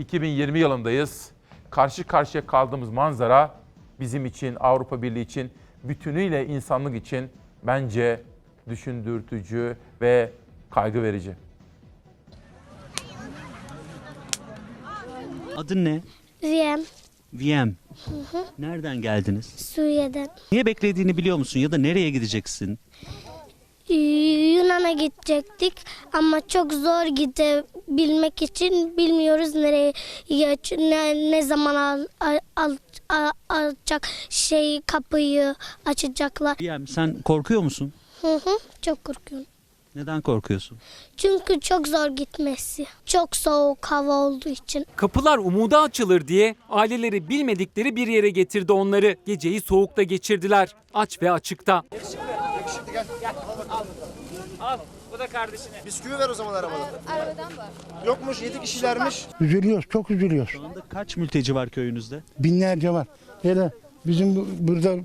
2020 yılındayız. Karşı karşıya kaldığımız manzara bizim için, Avrupa Birliği için, bütünüyle insanlık için bence düşündürtücü ve kaygı verici. Adın ne? Riyem, VM. Nereden geldiniz? Suriye'den. Niye beklediğini biliyor musun ya da nereye gideceksin? Yunan'a gidecektik ama çok zor gidebilmek için bilmiyoruz nereye ne, ne zaman al, al, al, al- alacak şey kapıyı açacaklar. VM sen korkuyor musun? Hı hı, çok korkuyorum. Neden korkuyorsun? Çünkü çok zor gitmesi. Çok soğuk hava olduğu için. Kapılar umuda açılır diye aileleri bilmedikleri bir yere getirdi onları. Geceyi soğukta geçirdiler. Aç ve açıkta. Bisküvi ver o zaman arabadan. Arabadan var. Yokmuş 7 kişilermiş. Üzülüyoruz, çok üzülüyoruz. Şu anda kaç mülteci var köyünüzde? Binlerce var. Hele bizim bu- burada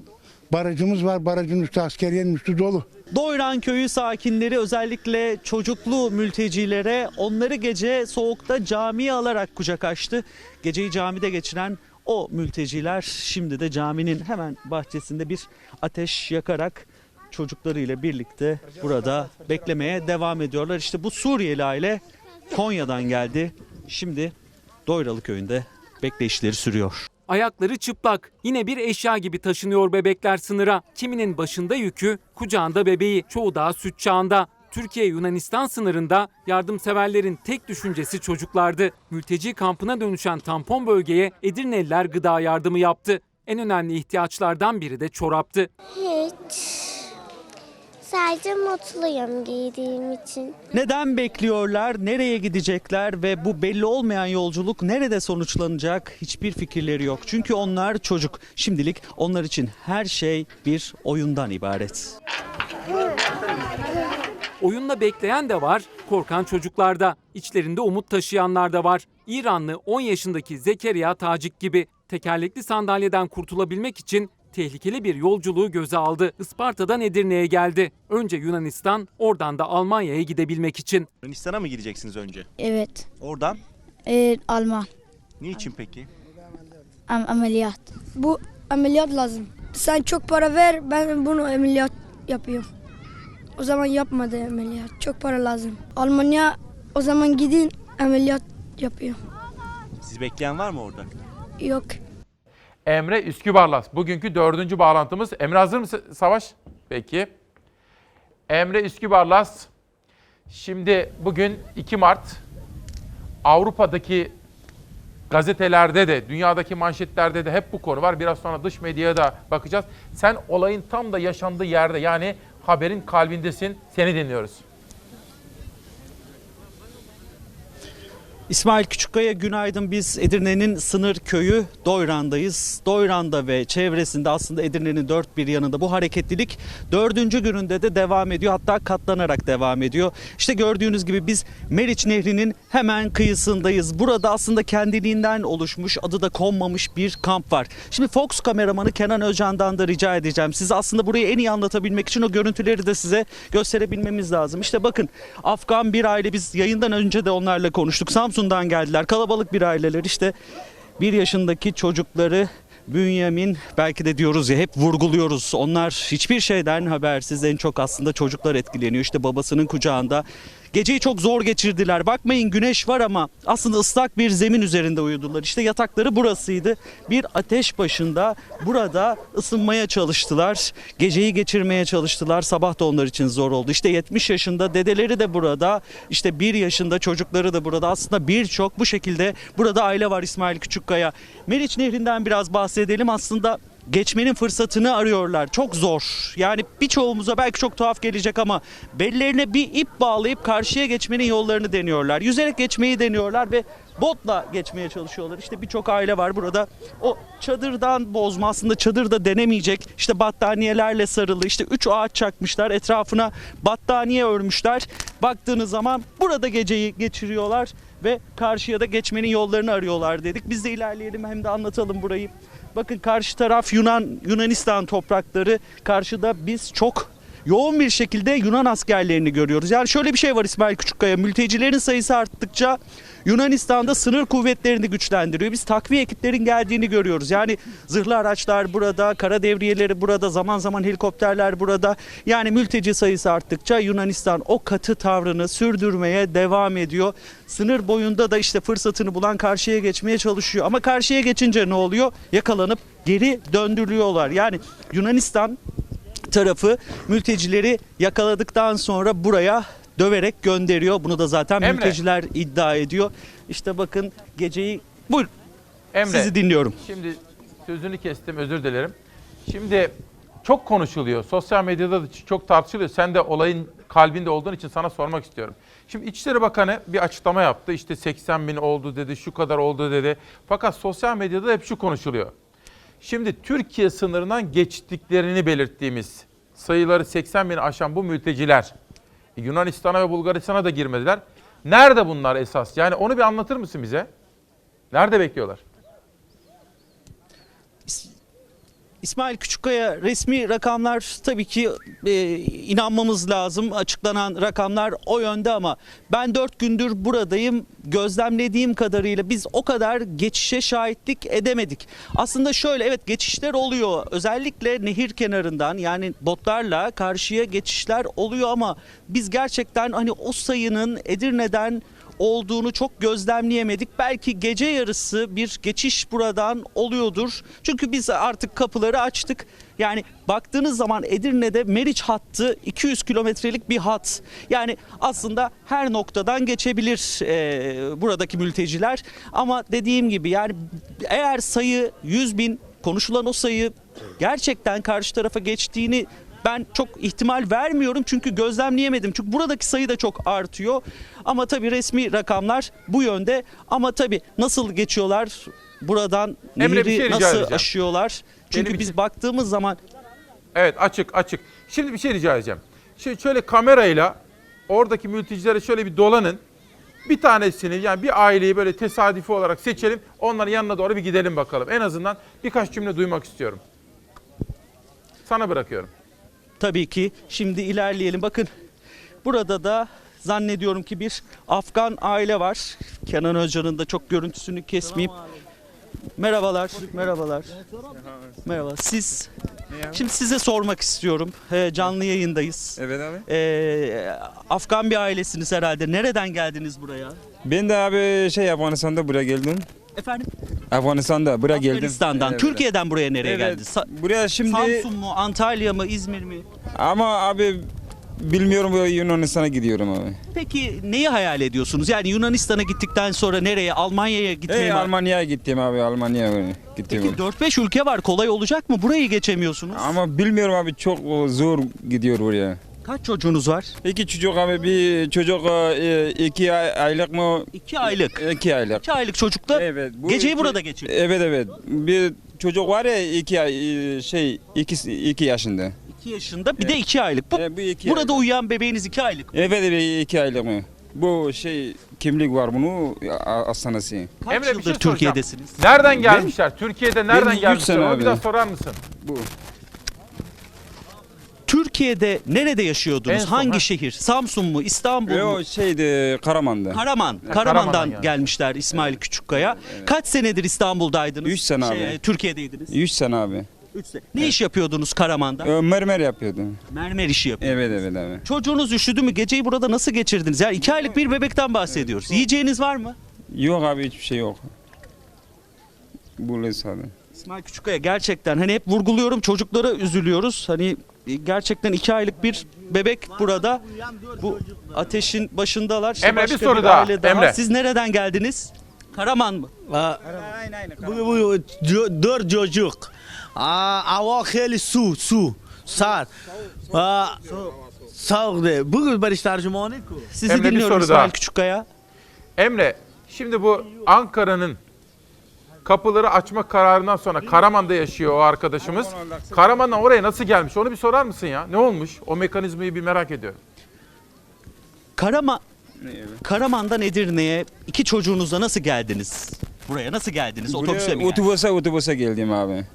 barajımız var. Barajın üstü askeriyenin üstü dolu. Doyran köyü sakinleri özellikle çocuklu mültecilere onları gece soğukta camiye alarak kucak açtı. Geceyi camide geçiren o mülteciler şimdi de caminin hemen bahçesinde bir ateş yakarak çocuklarıyla birlikte burada beklemeye devam ediyorlar. İşte bu Suriyeli aile Konya'dan geldi. Şimdi Doyralı köyünde bekleyişleri sürüyor. Ayakları çıplak. Yine bir eşya gibi taşınıyor bebekler sınıra. Kiminin başında yükü, kucağında bebeği. Çoğu daha süt çağında. Türkiye-Yunanistan sınırında yardımseverlerin tek düşüncesi çocuklardı. Mülteci kampına dönüşen tampon bölgeye Edirneliler gıda yardımı yaptı. En önemli ihtiyaçlardan biri de çoraptı. Hiç. Sadece mutluyum giydiğim için. Neden bekliyorlar, nereye gidecekler ve bu belli olmayan yolculuk nerede sonuçlanacak hiçbir fikirleri yok. Çünkü onlar çocuk. Şimdilik onlar için her şey bir oyundan ibaret. Oyunla bekleyen de var, korkan çocuklar da. İçlerinde umut taşıyanlar da var. İranlı 10 yaşındaki Zekeriya Tacik gibi tekerlekli sandalyeden kurtulabilmek için tehlikeli bir yolculuğu göze aldı. Isparta'dan Edirne'ye geldi. Önce Yunanistan, oradan da Almanya'ya gidebilmek için. Yunanistan'a mı gideceksiniz önce? Evet. Oradan? Ee, Alman. Niçin peki? Am- ameliyat. Bu ameliyat lazım. Sen çok para ver ben bunu ameliyat yapıyorum. O zaman yapmadı ameliyat. Çok para lazım. Almanya o zaman gidin ameliyat yapıyor. Sizi bekleyen var mı orada? Yok. Emre Üskübarlas. Bugünkü dördüncü bağlantımız. Emre hazır mısın Savaş? Peki. Emre Üskübarlas. Şimdi bugün 2 Mart. Avrupa'daki gazetelerde de, dünyadaki manşetlerde de hep bu konu var. Biraz sonra dış medyaya da bakacağız. Sen olayın tam da yaşandığı yerde yani haberin kalbindesin. Seni dinliyoruz. İsmail Küçükkaya günaydın. Biz Edirne'nin sınır köyü Doyran'dayız. Doyran'da ve çevresinde aslında Edirne'nin dört bir yanında bu hareketlilik dördüncü gününde de devam ediyor. Hatta katlanarak devam ediyor. İşte gördüğünüz gibi biz Meriç Nehri'nin hemen kıyısındayız. Burada aslında kendiliğinden oluşmuş, adı da konmamış bir kamp var. Şimdi Fox kameramanı Kenan Özcan'dan da rica edeceğim. Size aslında burayı en iyi anlatabilmek için o görüntüleri de size gösterebilmemiz lazım. İşte bakın Afgan bir aile biz yayından önce de onlarla konuştuk. Samsun'dan geldiler. Kalabalık bir aileler işte bir yaşındaki çocukları Bünyamin belki de diyoruz ya hep vurguluyoruz. Onlar hiçbir şeyden habersiz en çok aslında çocuklar etkileniyor. İşte babasının kucağında. Geceyi çok zor geçirdiler. Bakmayın güneş var ama aslında ıslak bir zemin üzerinde uyudular. İşte yatakları burasıydı. Bir ateş başında burada ısınmaya çalıştılar. Geceyi geçirmeye çalıştılar. Sabah da onlar için zor oldu. İşte 70 yaşında dedeleri de burada. İşte 1 yaşında çocukları da burada. Aslında birçok bu şekilde burada aile var İsmail Küçükkaya. Meriç Nehri'nden biraz bahsedelim. Aslında geçmenin fırsatını arıyorlar. Çok zor. Yani birçoğumuza belki çok tuhaf gelecek ama bellerine bir ip bağlayıp karşıya geçmenin yollarını deniyorlar. Yüzerek geçmeyi deniyorlar ve botla geçmeye çalışıyorlar. İşte birçok aile var burada. O çadırdan bozma aslında çadırda denemeyecek. İşte battaniyelerle sarılı. İşte üç ağaç çakmışlar. Etrafına battaniye örmüşler. Baktığınız zaman burada geceyi geçiriyorlar ve karşıya da geçmenin yollarını arıyorlar dedik. Biz de ilerleyelim hem de anlatalım burayı. Bakın karşı taraf Yunan Yunanistan toprakları. Karşıda biz çok yoğun bir şekilde Yunan askerlerini görüyoruz. Yani şöyle bir şey var İsmail Küçükkaya. Mültecilerin sayısı arttıkça Yunanistan'da sınır kuvvetlerini güçlendiriyor. Biz takviye ekiplerin geldiğini görüyoruz. Yani zırhlı araçlar burada, kara devriyeleri burada, zaman zaman helikopterler burada. Yani mülteci sayısı arttıkça Yunanistan o katı tavrını sürdürmeye devam ediyor. Sınır boyunda da işte fırsatını bulan karşıya geçmeye çalışıyor. Ama karşıya geçince ne oluyor? Yakalanıp geri döndürülüyorlar. Yani Yunanistan tarafı mültecileri yakaladıktan sonra buraya döverek gönderiyor. Bunu da zaten Emre. mülteciler iddia ediyor. İşte bakın geceyi buyur Emre, sizi dinliyorum. şimdi sözünü kestim özür dilerim. Şimdi çok konuşuluyor. Sosyal medyada da çok tartışılıyor. Sen de olayın kalbinde olduğun için sana sormak istiyorum. Şimdi İçişleri Bakanı bir açıklama yaptı. İşte 80 bin oldu dedi, şu kadar oldu dedi. Fakat sosyal medyada hep şu konuşuluyor. Şimdi Türkiye sınırından geçtiklerini belirttiğimiz sayıları 80 bin aşan bu mülteciler Yunanistan'a ve Bulgaristan'a da girmediler. Nerede bunlar esas? Yani onu bir anlatır mısın bize? Nerede bekliyorlar? İsmail Küçükkaya resmi rakamlar tabii ki e, inanmamız lazım. Açıklanan rakamlar o yönde ama ben 4 gündür buradayım. Gözlemlediğim kadarıyla biz o kadar geçişe şahitlik edemedik. Aslında şöyle evet geçişler oluyor. Özellikle nehir kenarından yani botlarla karşıya geçişler oluyor ama biz gerçekten hani o sayının Edirne'den olduğunu çok gözlemleyemedik. Belki gece yarısı bir geçiş buradan oluyordur. Çünkü biz artık kapıları açtık. Yani baktığınız zaman Edirne'de Meriç hattı 200 kilometrelik bir hat. Yani aslında her noktadan geçebilir e, buradaki mülteciler. Ama dediğim gibi yani eğer sayı 100 bin konuşulan o sayı gerçekten karşı tarafa geçtiğini ben çok ihtimal vermiyorum çünkü gözlemleyemedim. Çünkü buradaki sayı da çok artıyor. Ama tabii resmi rakamlar bu yönde. Ama tabii nasıl geçiyorlar buradan Emre, nehri bir şey rica nasıl edeceğim. aşıyorlar? Çünkü Benim biz için- baktığımız zaman Evet açık açık. Şimdi bir şey rica edeceğim. Şimdi şöyle kamerayla oradaki mültecilere şöyle bir dolanın. Bir tanesini yani bir aileyi böyle tesadüfi olarak seçelim. Onların yanına doğru bir gidelim bakalım. En azından birkaç cümle duymak istiyorum. Sana bırakıyorum. Tabii ki şimdi ilerleyelim. Bakın burada da zannediyorum ki bir Afgan aile var. Kenan Özcan'ın da çok görüntüsünü kesmeyeyim. Merhabalar, merhabalar. Merhaba. Siz Şimdi size sormak istiyorum. Ee, canlı yayındayız. Evet abi. Ee, Afgan bir ailesiniz herhalde. Nereden geldiniz buraya? Ben de abi şey Afganistan'da buraya geldim. Efendim? Afganistan'da buraya geldim. Afganistan'dan. Evet. Türkiye'den buraya nereye Evet. geldiniz? Sa- Buraya şimdi Samsun mu, Antalya mı, İzmir mi? ama abi bilmiyorum bu Yunanistan'a gidiyorum abi. Peki neyi hayal ediyorsunuz? Yani Yunanistan'a gittikten sonra nereye? Almanya'ya gitmeyi Hey, mi? Almanya'ya gittim abi Almanya'ya gittim. Peki 4-5 ülke var. Kolay olacak mı? Burayı geçemiyorsunuz. Ama bilmiyorum abi çok zor gidiyor buraya. Kaç çocuğunuz var? İki çocuk abi bir çocuk e, iki ay- aylık mı? 2 aylık. İki aylık. 2 aylık çocukta Evet. bu geceyi iki- burada geçiriyor. Evet evet. Bir çocuk var ya iki ay e, şey iki, iki yaşında. 2 yaşında bir de 2 aylık. Bu, E, bu iki burada aylık. uyuyan bebeğiniz 2 aylık. Evet evet iki aylık mı? Bu şey kimlik var bunu a- hastanesi. Kaç Emre, bir yıldır şey soracağım. Türkiye'desiniz? Nereden gelmişler? Türkiye'de nereden üç gelmişler? sene Onu abi. bir daha sorar mısın? Bu. Türkiye'de nerede yaşıyordunuz? En son, Hangi ha. şehir? Samsun mu? İstanbul mu? O şeydi Karaman'da. Karaman. Karaman'dan Karaman'dan geldi. gelmişler İsmail Küçükkaya. Kaç senedir İstanbul'daydınız? Üç sene abi. Türkiye'deydiniz. 100 sene abi. 3 sene. Ne iş yapıyordunuz Karaman'da? Ö, Mermer yapıyordu. Mermer işi yapıyordunuz. Evet evet abi. Çocuğunuz üşüdü mü? Geceyi burada nasıl geçirdiniz? Yani iki aylık bir bebekten bahsediyoruz. Yiyeceğiniz var mı? Yok abi hiçbir şey yok. Bu sadece. İsmail Küçükkaya gerçekten hani hep vurguluyorum çocuklara üzülüyoruz. Hani e, gerçekten iki aylık bir bebek burada. Bu ateşin başındalar. İşte Emre bir başka soru daha. aile Emre. Siz nereden geldiniz? Karaman mı? Ha, bu, bu dört çocuk. Aa, hava heli su, su, sar. Aa, Soğuk de. Bugün barış tercümanı. Sizi Emre, bir dinliyorum soru İsmail daha. Küçükkaya. Emre şimdi bu Ankara'nın kapıları açma kararından sonra Karaman'da yaşıyor o arkadaşımız. Karaman'dan oraya nasıl gelmiş? Onu bir sorar mısın ya? Ne olmuş? O mekanizmayı bir merak ediyorum. Karaman Karaman'dan Edirne'ye iki çocuğunuzla nasıl geldiniz? Buraya nasıl geldiniz? Otobüse mi Buraya, geldiniz? otobüse otobüse geldim abi.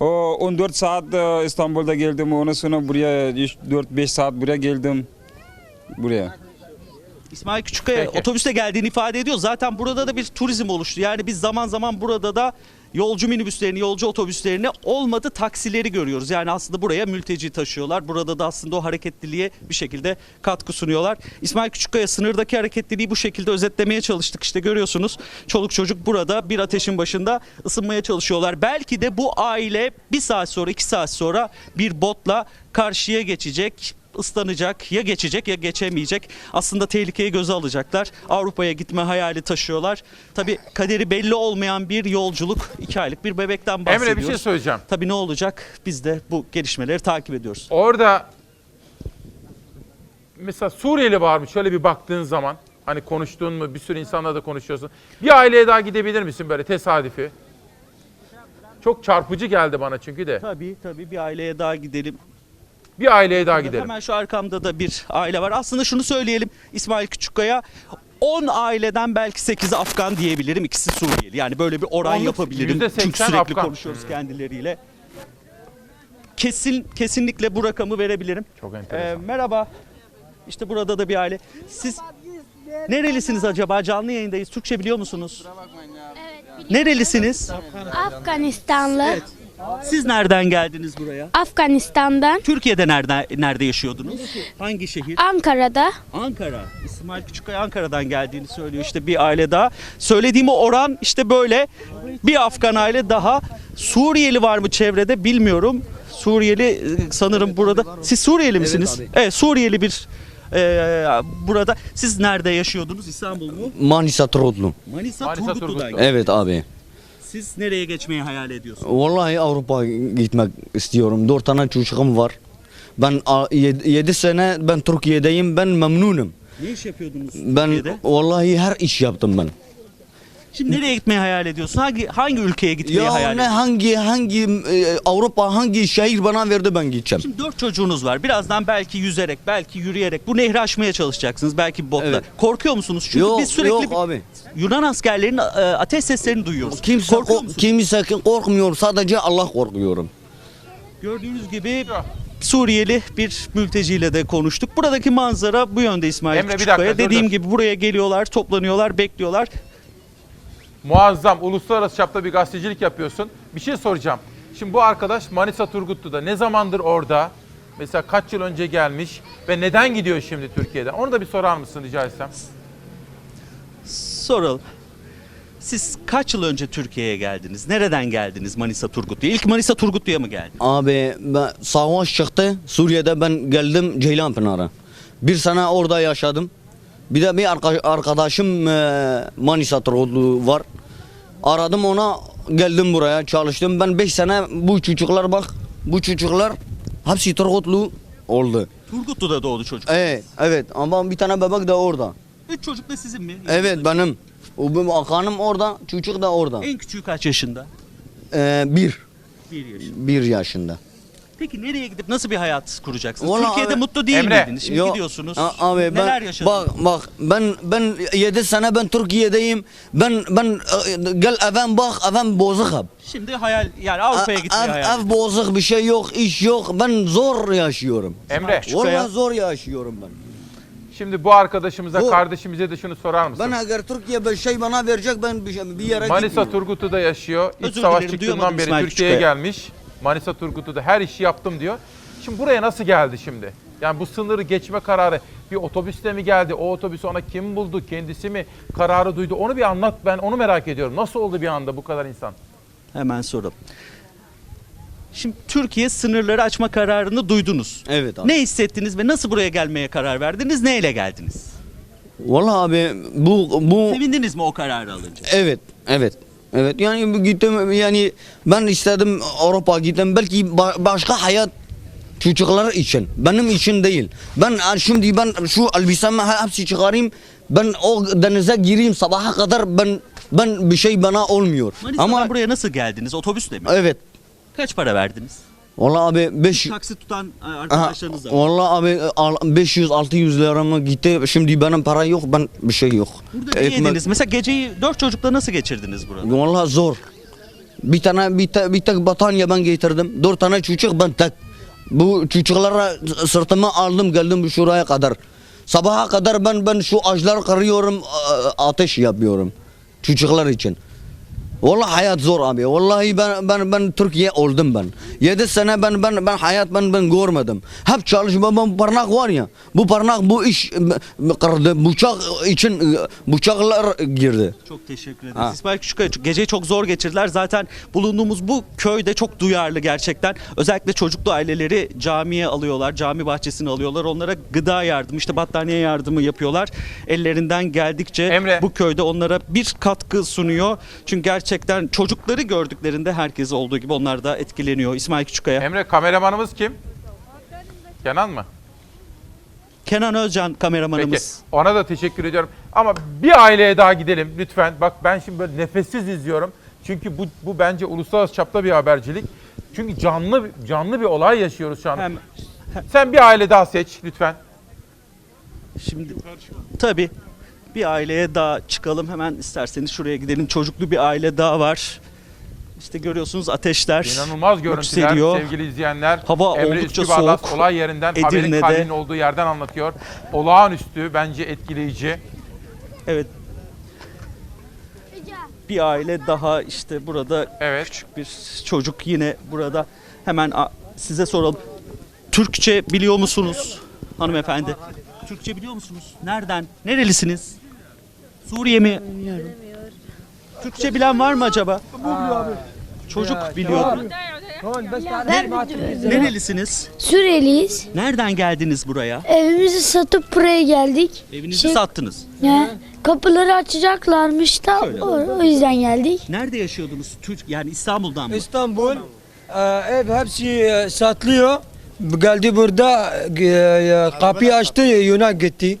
O 14 saat e, İstanbul'da geldim. Ondan sonra buraya 4-5 saat buraya geldim. Buraya. İsmail Küçükkaya Peki. otobüste geldiğini ifade ediyor. Zaten burada da bir turizm oluştu. Yani biz zaman zaman burada da yolcu minibüslerini, yolcu otobüslerini olmadı taksileri görüyoruz. Yani aslında buraya mülteci taşıyorlar. Burada da aslında o hareketliliğe bir şekilde katkı sunuyorlar. İsmail Küçükkaya sınırdaki hareketliliği bu şekilde özetlemeye çalıştık. İşte görüyorsunuz çoluk çocuk burada bir ateşin başında ısınmaya çalışıyorlar. Belki de bu aile bir saat sonra iki saat sonra bir botla karşıya geçecek ıslanacak ya geçecek ya geçemeyecek. Aslında tehlikeyi göze alacaklar. Avrupa'ya gitme hayali taşıyorlar. Tabii kaderi belli olmayan bir yolculuk. iki aylık bir bebekten bahsediyoruz. Emre bir şey söyleyeceğim. Tabii ne olacak? Biz de bu gelişmeleri takip ediyoruz. Orada mesela Suriyeli var mı? Şöyle bir baktığın zaman hani konuştuğun mu bir sürü insanla da konuşuyorsun. Bir aileye daha gidebilir misin böyle tesadüfi? Çok çarpıcı geldi bana çünkü de. Tabii tabii bir aileye daha gidelim. Bir aileye daha gidelim. Hemen şu arkamda da bir aile var. Aslında şunu söyleyelim İsmail Küçükkaya 10 aileden belki 8'i Afgan diyebilirim. ikisi Suriyeli. Yani böyle bir oran Onluk yapabilirim. %80 Çünkü sürekli Afgan. konuşuyoruz kendileriyle. Kesin kesinlikle bu rakamı verebilirim. Çok Ee, enteresan. merhaba. İşte burada da bir aile. Siz nerelisiniz acaba? Canlı yayındayız. Türkçe biliyor musunuz? Nerelisiniz? Afganistanlı. Siz nereden geldiniz buraya? Afganistan'dan. Türkiye'de nerede nerede yaşıyordunuz? Hangi şehir? Ankara'da. Ankara. İsmail Küçükkaya Ankara'dan geldiğini söylüyor işte bir aile daha. Söylediğim o oran işte böyle. Bir Afgan aile daha. Suriyeli var mı çevrede bilmiyorum. Suriyeli e, sanırım burada. Siz Suriyeli misiniz? Evet, Suriyeli bir e, burada. Siz nerede yaşıyordunuz? İstanbul mu? Manisa Trotlu. Manisa, Manisa, Turgutlu'dan. Turgutlu. Evet abi. Siz nereye geçmeyi hayal ediyorsunuz? Vallahi Avrupa gitmek istiyorum. Dört tane çocuğum var. Ben 7 sene ben Türkiye'deyim. Ben memnunum. Ne iş yapıyordunuz Ben Türkiye'de? vallahi her iş yaptım ben. Şimdi nereye gitmeyi hayal ediyorsun? Hangi hangi ülkeye gitmeyi Ya hayal ne ediyorsun? hangi hangi e, Avrupa hangi şehir bana verdi ben gideceğim. Şimdi dört çocuğunuz var. Birazdan belki yüzerek, belki yürüyerek bu nehri aşmaya çalışacaksınız. Belki botla. Evet. Korkuyor musunuz? Çünkü Yok biz sürekli yok bir- abi. Yunan askerlerinin e, ateş seslerini duyuyoruz. Kimse Korkuyor ko- musunuz? kimse korkmuyor. Sadece Allah korkuyorum. Gördüğünüz gibi Suriyeli bir mülteciyle de konuştuk. Buradaki manzara bu yönde İsmail Emre, bir Küçükkaya. dakika, dur, Dediğim dur. gibi buraya geliyorlar, toplanıyorlar, bekliyorlar. Muazzam uluslararası çapta bir gazetecilik yapıyorsun. Bir şey soracağım. Şimdi bu arkadaş Manisa Turgutlu'da ne zamandır orada? Mesela kaç yıl önce gelmiş ve neden gidiyor şimdi Türkiye'den? Onu da bir sorar mısın rica etsem? Soralım. Siz kaç yıl önce Türkiye'ye geldiniz? Nereden geldiniz Manisa Turgutlu'ya? İlk Manisa Turgutlu'ya mı geldiniz? Abi ben, savaş çıktı. Suriye'de ben geldim Ceylanpınar'a. Bir sene orada yaşadım. Bir de bir arka- arkadaşım e, Manisa Trotlu var. Aradım ona geldim buraya çalıştım. Ben 5 sene bu çocuklar bak bu çocuklar hepsi Trotlu oldu. Turgutlu'da doğdu çocuk. Evet evet ama bir tane bebek de orada. Üç çocuk da sizin mi? Evet benim. O benim akanım orada, çocuk da orada. En küçüğü kaç yaşında? Ee, bir, Bir yaşında. bir yaşında. Peki nereye gidip nasıl bir hayat kuracaksınız? Vallahi Türkiye'de abi- ben değil Emre, miydiniz? Şimdi Yo, gidiyorsunuz. a- Abi ben, Neler yaşadınız? Bak bak ben ben 7 sene ben Türkiye'deyim. Ben ben e, gel evim bak evim bozuk hep. Şimdi hayal yani Avrupa'ya Ev, gitmeyi hayal ev bozuk bir şey yok, iş yok. Ben zor yaşıyorum. Emre, Vallahi zor yaşıyorum ben. şimdi bu arkadaşımıza, Bu- kardeşimize de şunu sorar mısın? Ben eğer Türkiye bir şey bana verecek ben bir, şey, bir yere Manisa gitmiyorum. Turgutlu'da yaşıyor. İç Özür savaş dilerim, çıktığından duyamadım beri İsmail Türkiye'ye Küçükkaya. gelmiş. Manisa Turgutlu'da her işi yaptım diyor. Şimdi buraya nasıl geldi şimdi? Yani bu sınırı geçme kararı bir otobüste mi geldi? O otobüsü ona kim buldu? Kendisi mi kararı duydu? Onu bir anlat ben onu merak ediyorum. Nasıl oldu bir anda bu kadar insan? Hemen soralım. Şimdi Türkiye sınırları açma kararını duydunuz. Evet abi. Ne hissettiniz ve nasıl buraya gelmeye karar verdiniz? Neyle geldiniz? Vallahi abi bu bu Sevindiniz mi o kararı alınca? Evet, evet. Evet yani gittim yani ben istedim Avrupa gittim belki ba- başka hayat çocuklar için benim için değil. Ben e, şimdi ben şu elbisemi hepsi çıkarayım ben o denize gireyim sabaha kadar ben ben bir şey bana olmuyor. Manisa'dan Ama buraya nasıl geldiniz? Otobüsle mi? evet. Kaç para verdiniz? Vallahi abi 5 Taksi tutan e, arkadaşlarınız da var. Vallahi abi 500 600 lira mı gitti. Şimdi benim para yok. Ben bir şey yok. Burada ne yediniz? Mesela geceyi dört çocukla nasıl geçirdiniz burada? Vallahi zor. Bir tane bir, te, bir tek battaniye ben getirdim. Dört tane çocuk ben tek. Bu çocuklara sırtıma aldım geldim şuraya kadar. Sabaha kadar ben ben şu ağaçlar kırıyorum, ateş yapıyorum çocuklar için. Vallahi hayat zor abi. Vallahi ben ben ben Türkiye oldum ben. 7 sene ben ben ben hayat ben ben görmedim. Hep çalışma ben parmak var ya. Bu parmak bu iş kırdı. Bıçak için bıçaklar girdi. Çok teşekkür ederiz. Ha. İsmail Küçükkaya geceyi çok zor geçirdiler. Zaten bulunduğumuz bu köyde çok duyarlı gerçekten. Özellikle çocuklu aileleri camiye alıyorlar, cami bahçesine alıyorlar. Onlara gıda yardımı, işte battaniye yardımı yapıyorlar. Ellerinden geldikçe Emre. bu köyde onlara bir katkı sunuyor. Çünkü gerçekten çocukları gördüklerinde herkes olduğu gibi onlar da etkileniyor. İsmail Küçükkaya. Emre kameramanımız kim? Kenan mı? Kenan Özcan Peki. kameramanımız. Ona da teşekkür ediyorum. Ama bir aileye daha gidelim lütfen. Bak ben şimdi böyle nefessiz izliyorum. Çünkü bu, bu bence uluslararası çapta bir habercilik. Çünkü canlı canlı bir olay yaşıyoruz şu an. Hem Sen bir aile daha seç lütfen. Şimdi tabii bir aileye daha çıkalım hemen isterseniz şuraya gidelim. Çocuklu bir aile daha var. İşte görüyorsunuz ateşler İnanılmaz görüntüler yükseliyor. sevgili izleyenler. Hava Emre oldukça Üskübarlas soğuk. olay yerinden haberin Edirne'de- kalbinin olduğu yerden anlatıyor. Olağanüstü bence etkileyici. Evet. Bir aile daha işte burada Evet. küçük bir çocuk yine burada. Hemen a- size soralım. Türkçe biliyor musunuz hanımefendi? Türkçe biliyor musunuz? Nereden? Nerelisiniz? Suriye mi? Türkçe bilen var mı acaba? Çocuk biliyor. Nerelisiniz? Suriyeliyiz. Nereden geldiniz buraya? Evimizi satıp buraya geldik. Evinizi Şey- sattınız. Ne? Kapıları açacaklarmış da Şöyle. o, o yüzden geldik. Nerede yaşıyordunuz? Türk yani İstanbul'dan mı? İstanbul e, ev hepsi e, satılıyor. Geldi burada e, kapıyı açtı Yunan gitti.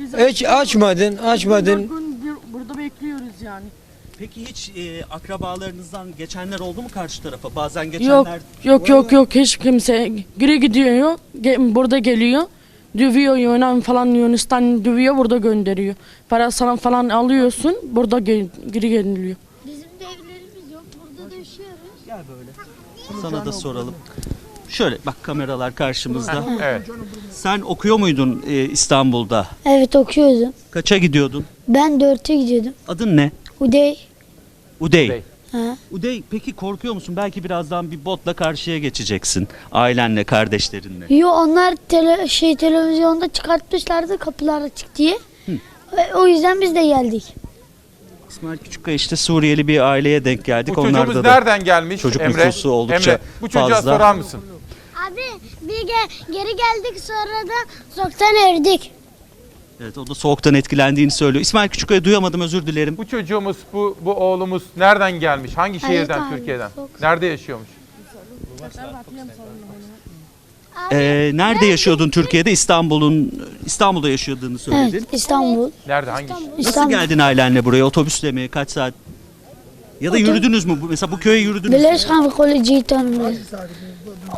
Hiç açmadın, açmadın. Burada bekliyoruz yani. Peki hiç e, akrabalarınızdan geçenler oldu mu karşı tarafa? Bazen geçenler Yok, yok, yok, yok. Hiç kimse geri gidiyor. Ge- burada geliyor. Dövüyor Yunan falan Yunanistan dövüyor burada gönderiyor. Para sana falan alıyorsun burada ge- geri geliniyor. Bizim de evlerimiz yok. Burada yaşıyoruz. Gel böyle. Sana da soralım. Şöyle bak kameralar karşımızda. Evet. Sen okuyor muydun e, İstanbul'da? Evet okuyordum. Kaça gidiyordun? Ben dörtte gidiyordum. Adın ne? Udey. Udey. Udey. Ha. Udey peki korkuyor musun? Belki birazdan bir botla karşıya geçeceksin. Ailenle, kardeşlerinle. Yo onlar tele, şey televizyonda çıkartmışlardı kapılar açık diye. E, O yüzden biz de geldik. İsmail Küçükkaya işte Suriyeli bir aileye denk geldik. Bu çocuğumuz Onlarda da nereden gelmiş çocuk Emre? nüfusu oldukça Emre, bu çocuğa fazla. sorar mısın? Abi bir ge- geri geldik sonra da soktan erdik. Evet o da soğuktan etkilendiğini söylüyor. İsmail Küçükkaya duyamadım özür dilerim. Bu çocuğumuz, bu, bu oğlumuz nereden gelmiş? Hangi şehirden, abi, Türkiye'den? çok- Nerede yaşıyormuş? Ee, nerede yaşıyordun Türkiye'de? İstanbul'un İstanbul'da yaşadığını söyledin. Evet İstanbul. Nerede, hangi şehir? Nasıl İstanbul. geldin ailenle buraya? Otobüsle mi? Kaç saat? Ya da yürüdünüz mü? Bu- Mesela bu köye yürüdünüz mü? Bileş kan koleji tanımlıyoruz.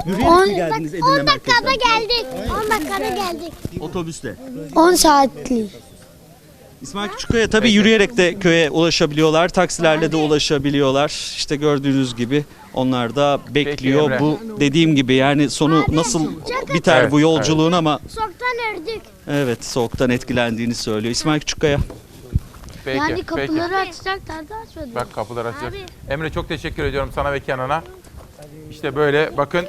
Yürüyerek mi geldiniz Edirne merkezden? geldik. 10 dakikada geldik. Otobüsle. 10 saatli. İsmail Küçükkaya tabii yürüyerek de köye ulaşabiliyorlar. Taksilerle de ulaşabiliyorlar. İşte gördüğünüz gibi onlar da bekliyor. Emre. Bu dediğim gibi yani sonu nasıl biter Evet, bu yolculuğun ama Soktan erdik. evet soğuktan etkilendiğini söylüyor. İsmail Küçükkaya. Peki, Yani peki. kapıları açacaklar da açmadılar. Bak kapılar açacak. Emre çok teşekkür ediyorum sana ve Kenan'a. İşte böyle bakın